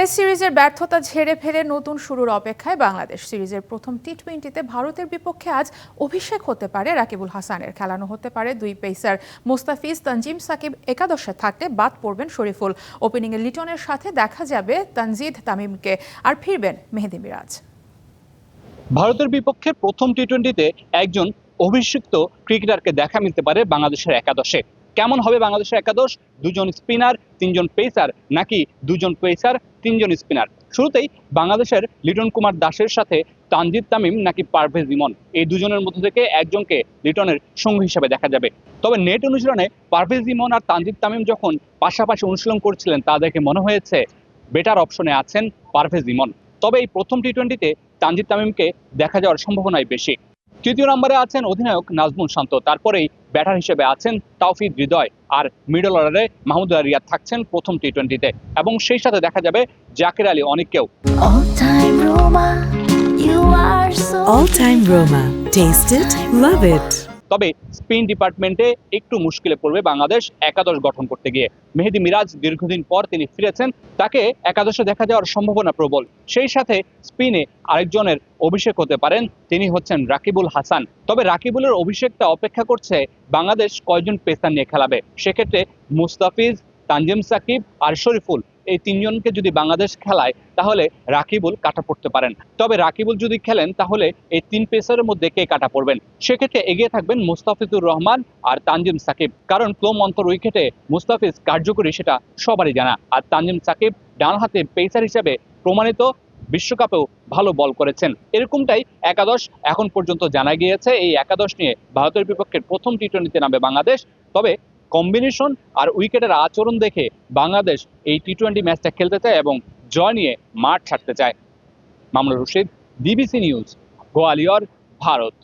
Test সিরিজের ব্যর্থতা ঝেড়ে ফেলে নতুন শুরুর অপেক্ষায় বাংলাদেশ। সিরিজের প্রথম টি টোয়েন্টিতে ভারতের বিপক্ষে আজ অভিষেক হতে পারে রাকিবুল হাসানের। খেলানো হতে পারে দুই পেসার। মুস্তাফিজ, তানজিম সাকিব একাদশে থাকলে বাদ পড়বেন শরীফুল। ওপেনিংয়ে লিটনের সাথে দেখা যাবে তানজিদ তামিমকে। আর ফিরবেন মেহেদি মিরাজ। ভারতের বিপক্ষে প্রথম টি টোয়েন্টিতে একজন অভিষিক্ত ক্রিকেটারকে দেখা মিলতে পারে বাংলাদেশের একাদশে। কেমন হবে বাংলাদেশের একাদশ? দুজন স্পিনার, তিনজন পেসার, নাকি দুজন পেসার, তিনজন স্পিনার? শুরুতেই বাংলাদেশের লিটন কুমার দাসের সাথে তানজিদ তামিম, নাকি পারভেজ ইমন? এই দুজনের মধ্যে থেকে একজনকে লিটনের সঙ্গী হিসেবে দেখা যাবে। তবে নেট অনুশীলনে পারভেজ ইমন আর তানজিদ তামিম যখন পাশাপাশি অনুশীলন করছিলেন, তা দেখে মনে হয়েছে বেটার অপশনে আছেন পারভেজ ইমন। তবে এই প্রথম টি টোয়েন্টিতে তানজিদ তামিমকে দেখা যাওয়ার সম্ভাবনাই বেশি। তৃতীয় নম্বরে আছেন অধিনায়ক নাজমুল শান্ত তারপরেই ব্যাটার হিসেবে আছেন তাওফিদ হৃদয় আর মিডল অর্ডারে মাহমুদুল্লাহ রিয়াদ থাকছেন প্রথম টি টোয়েন্টিতে এবং সেই সাথে দেখা যাবে জাকির আলী অনেককেও All time Roma. Taste it, love it. তবে স্পিন ডিপার্টমেন্টে একটু মুশকিলে পড়বে বাংলাদেশ একাদশ গঠন করতে গিয়ে। মেহেদি মিরাজ দীর্ঘদিন পর তিনি ফিরেছেন, তাকে একাদশে দেখা যাওয়ার সম্ভাবনা প্রবল। সেই সাথে স্পিনে আরেকজনের অভিষেক হতে পারেন, তিনি হচ্ছেন রাকিবুল হাসান। তবে রাকিবুলের অভিষেকটা অপেক্ষা করছে বাংলাদেশ কয়জন পেসার নিয়ে খেলাবে? সেক্ষেত্রে মুস্তাফিজ তানজিম সাকিব, আর শরীফুল এই তিনজনকে যদি বাংলাদেশ খেলায়, তাহলে রাকিবুল কাটা পড়তে পারেন। তবে রাকিবুল যদি খেলেন, তাহলে এই তিন পেসারের মধ্যে কে কাটা পড়বেন? সেক্ষেত্রে এগিয়ে থাকবেন মুস্তাফিজুর রহমান আর তানজিম সাকিব। কারণ ক্লোম অন্তর উইকেটে মুস্তাফিজ কার্যকরী, সেটা সবারই জানা। আর তানজিম সাকিব ডান হাতে পেসার হিসেবে প্রমাণিত, বিশ্বকাপেও ভালো বল করেছেন। এরকমটাই একাদশ এখন পর্যন্ত জানা গিয়েছে। এই একাদশ নিয়ে ভারতের বিপক্ষে প্রথম টি টোয়েন্টিতে নামবে বাংলাদেশ। তবে কম্বিনেশন আর উইকেটের আচরণ দেখে বাংলাদেশ এই টি টোয়েন্টি ম্যাচটা খেলতে চায় এবং জয় নিয়ে মাঠ ছাড়তে চায়। মামলা রশিদ বিবিসি নিউজ গোয়ালিয়র, ভারত।